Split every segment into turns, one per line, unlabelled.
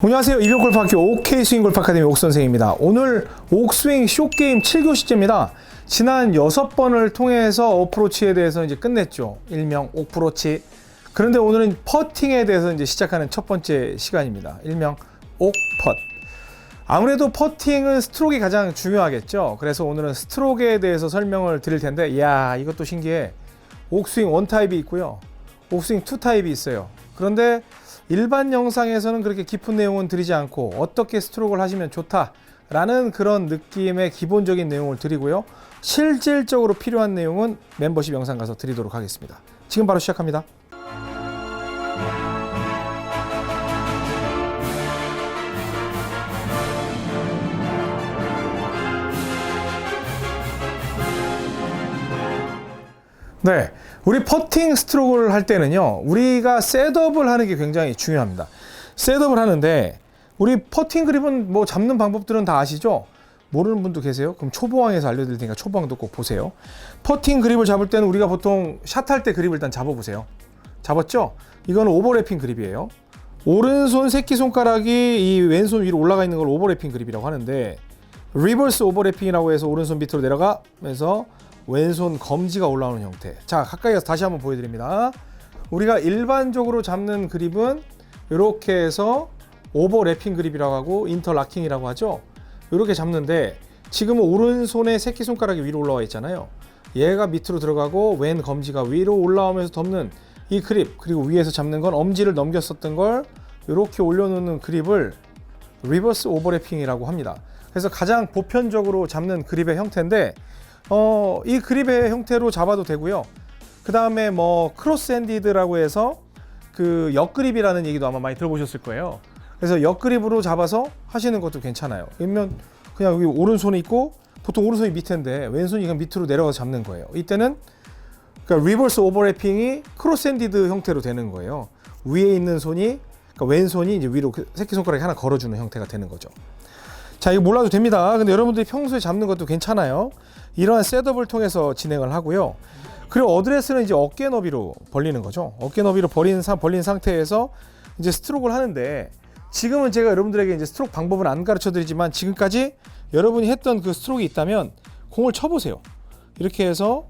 안녕하세요. 이병골프학교 OK 스윙 골프 아카데미 옥 선생입니다. 오늘 옥스윙 쇼게임 7교시째입니다. 지난 6번을 통해서 어프로치에 대해서 이제 끝냈죠. 일명 옥프로치. 그런데 오늘은 퍼팅에 대해서 이제 시작하는 첫 번째 시간입니다. 일명 옥펫. 아무래도 퍼팅은 스트로크가 가장 중요하겠죠. 그래서 오늘은 스트로크에 대해서 설명을 드릴 텐데, 이야, 이것도 신기해. 옥스윙 원 타입이 있고요. 옥스윙 투 타입이 있어요. 그런데 일반 영상에서는 그렇게 깊은 내용은 드리지 않고 어떻게 스트로크를 하시면 좋다 라는 그런 느낌의 기본적인 내용을 드리고요. 실질적으로 필요한 내용은 멤버십 영상 가서 드리도록 하겠습니다. 지금 바로 시작합니다. 네. 우리 퍼팅 스트로크를 할 때는요, 우리가 셋업을 하는 게 굉장히 중요합니다. 셋업을 하는데, 우리 퍼팅 그립은 뭐 잡는 방법들은 다 아시죠? 모르는 분도 계세요? 그럼 초보왕에서 알려드릴 테니까 초보왕도 꼭 보세요. 퍼팅 그립을 잡을 때는 우리가 보통 샷 할 때 그립을 일단 잡아보세요. 잡았죠? 이거는 오버래핑 그립이에요. 오른손 새끼손가락이 이 왼손 위로 올라가 있는 걸 오버래핑 그립이라고 하는데, 리버스 오버래핑이라고 해서 오른손 밑으로 내려가면서 왼손 검지가 올라오는 형태. 자, 가까이 가서 다시 한번 보여드립니다. 우리가 일반적으로 잡는 그립은 이렇게 해서 오버래핑 그립이라고 하고 인터락킹이라고 하죠. 이렇게 잡는데 지금은 오른손에 새끼손가락이 위로 올라와 있잖아요. 얘가 밑으로 들어가고 왼 검지가 위로 올라오면서 덮는 이 그립 그리고 위에서 잡는 건 엄지를 넘겼었던 걸 이렇게 올려놓는 그립을 리버스 오버래핑이라고 합니다. 그래서 가장 보편적으로 잡는 그립의 형태인데 어, 이 그립의 형태로 잡아도 되고요. 그 다음에 뭐 크로스 핸디드라고 해서 그 역그립이라는 얘기도 아마 많이 들어보셨을 거예요. 그래서 역그립으로 잡아서 하시는 것도 괜찮아요. 그러면 그냥 여기 오른손에 있고 보통 오른손이 밑인데 왼손이 그냥 밑으로 내려가서 잡는 거예요. 이때는 그러니까 리버스 오버래핑이 크로스 핸디드 형태로 되는 거예요. 위에 있는 손이 그러니까 왼손이 이제 위로 그 새끼손가락에 하나 걸어주는 형태가 되는 거죠. 자, 이거 몰라도 됩니다. 근데 여러분들이 평소에 잡는 것도 괜찮아요. 이러한 셋업을 통해서 진행을 하고요. 그리고 어드레스는 이제 어깨 너비로 벌리는 거죠. 어깨 너비로 벌린, 사, 벌린 상태에서 이제 스트로크를 하는데 지금은 제가 여러분들에게 이제 스트로크 방법을 안 가르쳐 드리지만 지금까지 여러분이 했던 그 스트로크 있다면 공을 쳐보세요. 이렇게 해서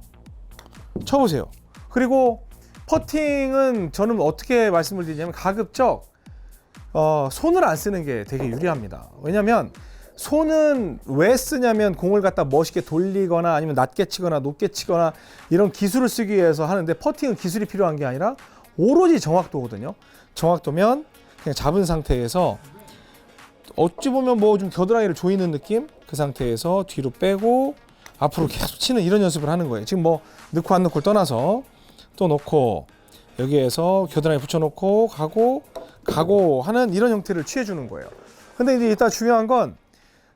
쳐보세요. 그리고 퍼팅은 저는 어떻게 말씀을 드리냐면 가급적 어, 손을 안 쓰는 게 되게 유리합니다. 왜냐면 손은 왜 쓰냐면 공을 갖다 멋있게 돌리거나 아니면 낮게 치거나 높게 치거나 이런 기술을 쓰기 위해서 하는데 퍼팅은 기술이 필요한 게 아니라 오로지 정확도거든요. 정확도면 그냥 잡은 상태에서 어찌 보면 뭐 좀 겨드랑이를 조이는 느낌? 그 상태에서 뒤로 빼고 앞으로 계속 치는 이런 연습을 하는 거예요. 지금 뭐 넣고 안 넣고를 떠나서 또 놓고 여기에서 겨드랑이 붙여놓고 가고 가고 하는 이런 형태를 취해주는 거예요. 근데 이제 일단 중요한 건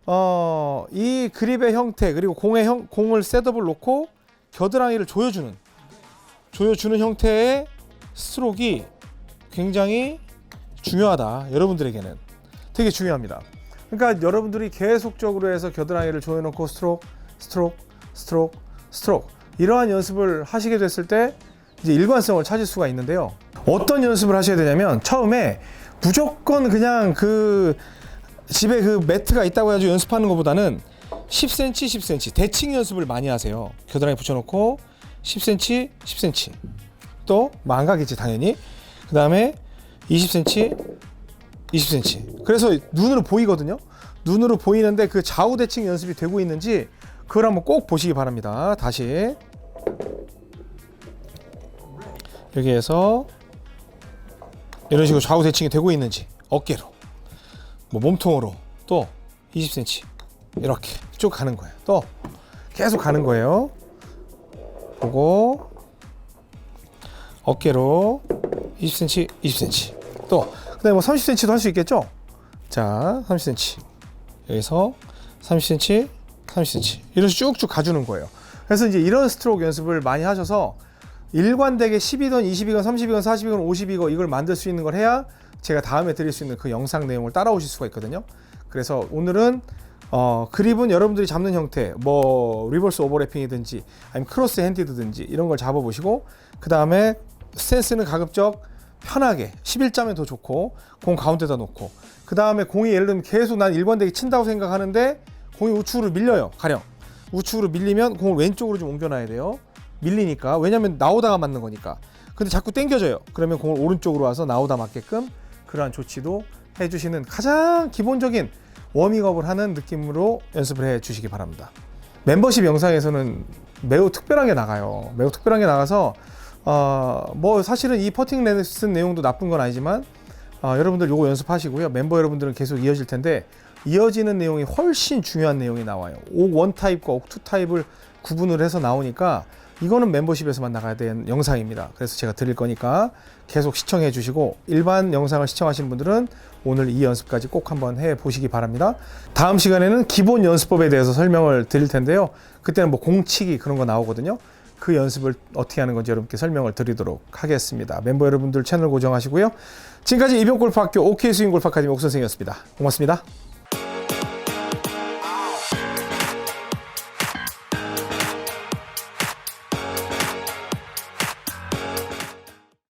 어, 이 그립의 형태 그리고 공의 형, 공을 셋업을 놓고 겨드랑이를 조여주는 조여주는 형태의 스트로크가 굉장히 중요하다. 여러분들에게는 되게 중요합니다. 그러니까 여러분들이 계속적으로 해서 겨드랑이를 조여놓고 스트로크, 스트로크, 스트로크, 스트로크 이러한 연습을 하시게 됐을 때 이제 일관성을 찾을 수가 있는데요. 어떤 연습을 하셔야 되냐면 처음에 무조건 그냥 그 집에 그 매트가 있다고 해가지고 연습하는 것보다는 10cm, 10cm 대칭 연습을 많이 하세요. 겨드랑이 붙여놓고 10cm, 10cm 또 망각이지 당연히 그 다음에 20cm, 20cm 그래서 눈으로 보이거든요. 눈으로 보이는데 그 좌우 대칭 연습이 되고 있는지 그걸 한번 꼭 보시기 바랍니다. 다시 여기에서 이런 식으로 좌우 대칭이 되고 있는지 어깨로 뭐 몸통으로 또 20cm 이렇게 쭉 가는 거예요. 또 계속 가는 거예요. 보고 어깨로 20cm, 20cm 또 그다음에 뭐 30cm도 할 수 있겠죠? 자, 30cm 여기서 30cm, 30cm 이런 식으로 쭉쭉 가주는 거예요. 그래서 이제 이런 스트로크 연습을 많이 하셔서 일관되게 10이건 20이건 30이건 40이건 50이건 이걸 만들 수 있는 걸 해야 제가 다음에 드릴 수 있는 그 영상 내용을 따라오실 수가 있거든요. 그래서 오늘은 어, 그립은 여러분들이 잡는 형태, 뭐 리버스 오버래핑이든지 아니면 크로스 핸디드든지 이런 걸 잡아보시고 그 다음에 스탠스는 가급적 편하게 11자면 더 좋고 공 가운데다 놓고 그 다음에 공이 예를 들면 계속 난 1번 대기 친다고 생각하는데 공이 우측으로 밀려요. 가령 우측으로 밀리면 공을 왼쪽으로 좀 옮겨놔야 돼요. 밀리니까 왜냐면 나오다가 맞는 거니까. 근데 자꾸 당겨져요. 그러면 공을 오른쪽으로 와서 나오다 맞게끔 그러한 조치도 해주시는 가장 기본적인 워밍업을 하는 느낌으로 연습을 해 주시기 바랍니다. 멤버십 영상에서는 매우 특별하게 나가요. 매우 특별하게 나가서 어, 뭐 사실은 이 퍼팅 레슨 내용도 나쁜 건 아니지만 어, 여러분들 요거 연습하시고요. 멤버 여러분들은 계속 이어질 텐데 이어지는 내용이 훨씬 중요한 내용이 나와요. 옥1 타입과 옥2 타입을 구분을 해서 나오니까 이거는 멤버십에서만 나가야 되는 영상입니다. 그래서 제가 드릴 거니까 계속 시청해 주시고 일반 영상을 시청하시는 분들은 오늘 이 연습까지 꼭 한번 해 보시기 바랍니다. 다음 시간에는 기본 연습법에 대해서 설명을 드릴 텐데요. 그때는 뭐 공치기 그런 거 나오거든요. 그 연습을 어떻게 하는 건지 여러분께 설명을 드리도록 하겠습니다. 멤버 여러분들 채널 고정하시고요. 지금까지 이병골프학교 OK 스윙 골프 아카데미 옥선생이었습니다. 고맙습니다.